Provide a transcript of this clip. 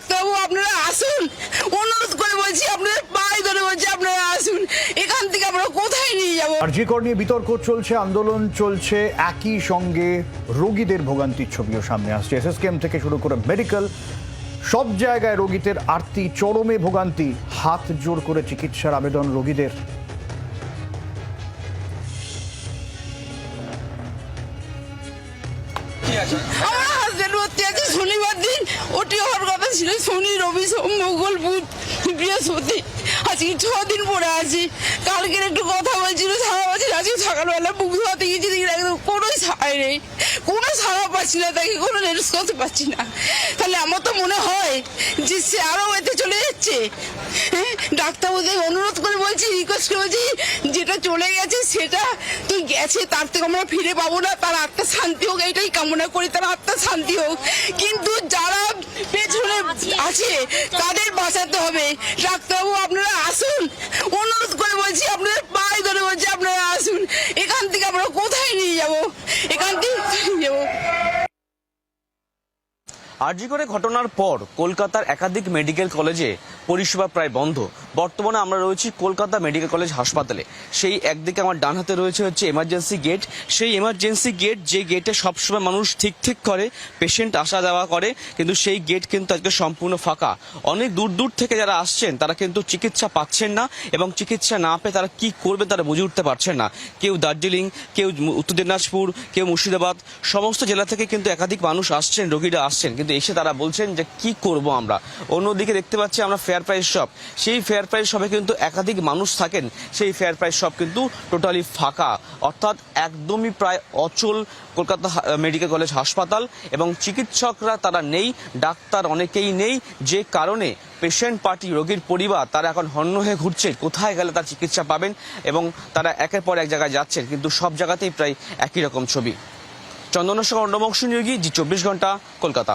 ডাক্তারবাবু আপনারা আসুন। অনুরোধ করে বলছি আপনাদের পায়ে ধরে বলছি আপনারা আসুন। এখান থেকে আমরা কোথায় নিয়ে যাব? আরজিকর নিয়ে বিতর্ক চলছে আন্দোলন চলছে একই সঙ্গে রোগীদের ভোগান্তির ছবিও সামনে আসছে। এসএসকেএম থেকে শুরু করে মেডিকেল সব জায়গায় রোগীদের আরতি চরমে ভোগান্তি হাত জোর করে চিকিৎসার আবেদন রোগীদের। আমার হাজবেন্ড ভর্তি আছে শনিবার দিন ওটি হওয়ার কথা ছিল, শনি, রবি মঙ্গল, বুধ, বৃহস্পতি। আজকে ছ দিন পরে আছি। কালকের একটু কথা বলছিল, সারা বছর আজকে সকালবেলা বুক ধোয়াতে গিয়েছি, দেখি একদম কোনো পাচ্ছি না, তাকে কোনো রেস করতে পারছি না। তাহলে আমার তো মনে হয় যে সে আরও এতে চলে যাচ্ছে। হ্যাঁ ডাক্তারবাবুদের অনুরোধ করে বলছি রিকোয়েস্ট করে বলছি, যেটা চলে গেছে সেটা তুই গেছে, তার থেকে আমরা ফিরে পাবো না। তার আত্মা শান্তি হোক, এটাই কামনা করি, তার আত্মা শান্তি হোক। কিন্তু যারা পেছনে আছে, তাদের বাঁচাতে হবে। ডাক্তারবাবু আপনারা আসুন অনুরোধ করে বলছি আপনাদের পায়ে ধরে বলছি আপনারা আসুন এখান থেকে আমরা কোথায় নিয়ে যাব এখান থেকে কোথায় নিয়ে যাব আরজি করে ঘটনার পর কলকাতার একাধিক মেডিকেল কলেজে পরিষেবা প্রায় বন্ধ। বর্তমানে আমরা রয়েছি কলকাতা মেডিকেল কলেজ হাসপাতালে। সেই একদিকে আমার ডান হাতে রয়েছে হচ্ছে এমার্জেন্সি গেট সেই এমার্জেন্সি গেট যে গেটে সবসময় মানুষ ঠিক ঠিক করে পেশেন্ট আসা যাওয়া করে, কিন্তু সেই গেট কিন্তু আজকে সম্পূর্ণ ফাঁকা। অনেক দূর দূর থেকে যারা আসছেন, তারা কিন্তু চিকিৎসা পাচ্ছেন না এবং চিকিৎসা না পেয়ে তারা কি করবে তারা বুঝে উঠতে পারছেন না। কেউ দার্জিলিং, কেউ উত্তর দিনাজপুর, কেউ মুর্শিদাবাদ, সমস্ত জেলা থেকে কিন্তু একাধিক মানুষ আসছেন, রোগীরা আসছেন। কিন্তু এসে তারা বলছেন যে, কি করব আমরা? অন্যদিকে দেখতে পাচ্ছি আমরা ফেয়ার প্রাইস শপ সেই ফেয়ার প্রাইস শপে কিন্তু একাধিক মানুষ থাকেন। সেই ফেয়ার প্রাইস শপ কিন্তু টোটালি ফাঁকা। অর্থাৎ একদমই প্রায় অচল কলকাতা মেডিকেল কলেজ হাসপাতাল এবং চিকিৎসকরা তারা নেই, ডাক্তার অনেকেই নেই। যে কারণে পেশেন্ট পার্টি রোগীর পরিবার তারা এখন হন্য হয়ে ঘুরছে, কোথায় গেলে তার চিকিৎসা পাবেন এবং তারা একের পর এক জায়গায় যাচ্ছেন। কিন্তু সব জায়গাতেই প্রায় একই রকম ছবি। চন্দনের সঙ্গে অন্নবংশ নিয়োগী জি চব্বিশ ঘণ্টা, কলকাতা।